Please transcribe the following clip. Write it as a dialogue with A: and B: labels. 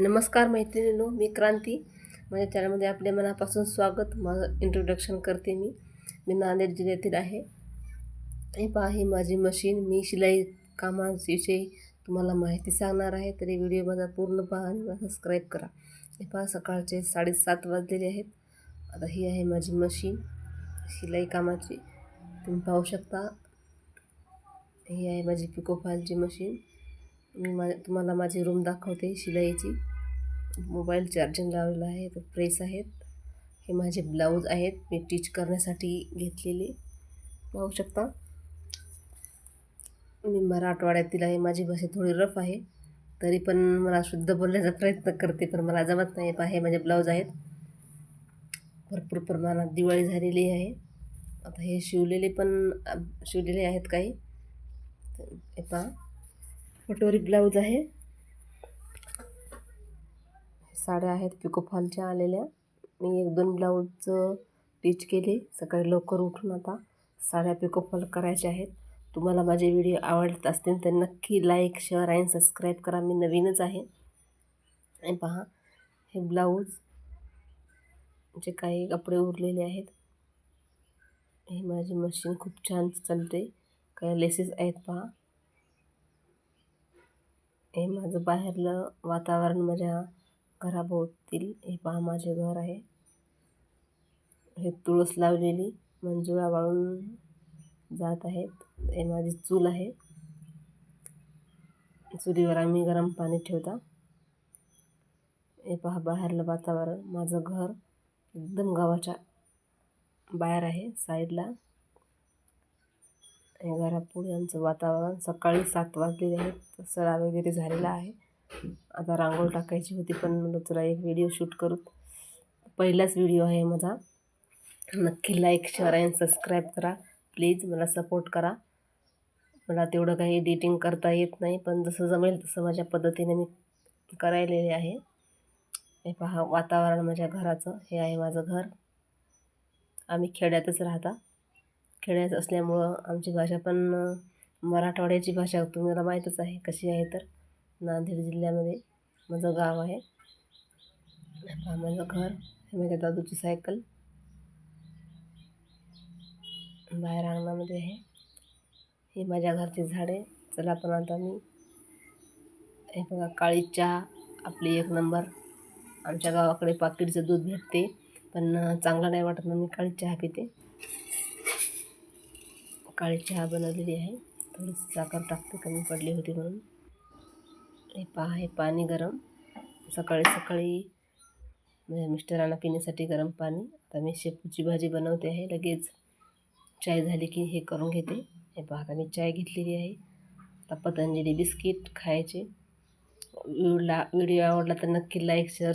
A: नमस्कार मैत्रिणींनो मी क्रांती. माझ्या चॅनलमध्ये आपल्या मनापासून स्वागत. माझं इंट्रोडक्शन करते मी. मी नांदेड जिल्ह्यातील आहे. हे पहा ही माझी मशीन मी शिलाई कामाविषयी तुम्हाला माहिती सांगणार आहे. तरी व्हिडिओ माझा पूर्ण पहा आणि मला सबस्क्राईब करा. हे पहा सकाळचे साडेसात वाजलेले आहेत. आता ही आहे माझी मशीन शिलाई कामाची. तुम्ही पाहू शकता. ही आहे माझी पिकोफालची मशीन मी मा तुम्हाला माझी रूम दाखवते शिलाईची. मोबाईल चार्जिंग लावलेला आहे तर प्रेस आहेत. हे माझे ब्लाऊज आहेत मी टीच करण्यासाठी घेतलेले. पाहू शकता. मी मराठवाड्यातील आहे माझी भाषा थोडी रफ आहे. तरी पण मला शुद्ध बोलण्याचा प्रयत्न करते पण मला जमत नाही. पहा हे माझे ब्लाऊज आहेत. भरपूर प्रमाणात दिवाळी झालेली आहे. आता हे शिवलेले पण शिवलेले आहेत काही. हे पहा. कटोरी ब्लाऊज आहे. साड्या आहेत पिकोफॉलच्या आलेल्या. मी एक दोन ब्लाऊजचं टीच केले. सकाळी लवकर उठून आता साड्या पिकोफॉल करायच्या आहेत. तुम्हाला माझे व्हिडिओ आवडत असतील तर नक्की लाईक शेअर आणि सबस्क्राईब करा. मी नवीनच आहे. आणि पहा हे ब्लाऊज जे काही कपडे उरलेले आहेत हे माझी मशीन खूप छान चालते. काही लेसेस आहेत पहा. हे माझं बाहेरलं वातावरण माझ्या घराभोवतील हे पहा माझे घर आहे. हे तुळस लावलेली मंजुळा वाळून जात आहेत. हे माझी चूल आहे. चुलीवर आम्ही गरम पाणी ठेवता. हे पहा बाहेरलं वातावरण माझं घर एकदम गावाच्या बाहेर आहे साईडला. हे घरापुढे आमचं वातावरण सकाळी सात वाजलेले आहेत सडा वगैरे झालेला आहे. आता रांगोळ टाकायची होती पण म्हणलं चला एक व्हिडिओ शूट करू. पहिलाच व्हिडिओ आहे माझा. नक्की लाईक शेअर आणि सबस्क्राईब करा. प्लीज मला सपोर्ट करा. मला तेवढं काही एडिटिंग करता येत नाही पण जसं जमेल तसं माझ्या पद्धतीने मी करायलेले आहे. हे पहा वातावरण माझ्या घराचं हे आहे माझं घर. आम्ही खेड्यातच राहता. खेड्यात असल्यामुळं आमची भाषा पण मराठवाड्याची भाषा तुम्हाला माहीतच आहे कशी आहे तर. नांदेड जिल्ह्यामध्ये माझं गाव आहे. माझं घर हे माझ्या दादूची सायकल. बाहेर अंगणामध्ये आहे. हे माझ्या घरची झाडे चला पण आता मी हे बघा काळी चहा आपली एक नंबर. आमच्या गावाकडे पाकिटचं दूध भेटते पण चांगलं नाही वाटत म्हणून मी काळी चहा पिते. काळी चहा बनवलेली आहे. थोडीशी साखर टाकते कमी पडली होती म्हणून. हे पहा हे पाणी गरम. सकाळी सकाळी म्हणजे मिस्टरांना पिण्यासाठी गरम पाणी. आता मी शेपूची भाजी बनवते आहे. लगेच चाय झाली की हे करून घेते. हे पहा आता मी चाय घेतलेली आहे. आता पतंजली बिस्किट खायचे. व्हिडिओ व्हिडिओ आवडला तर नक्की लाईक शेअर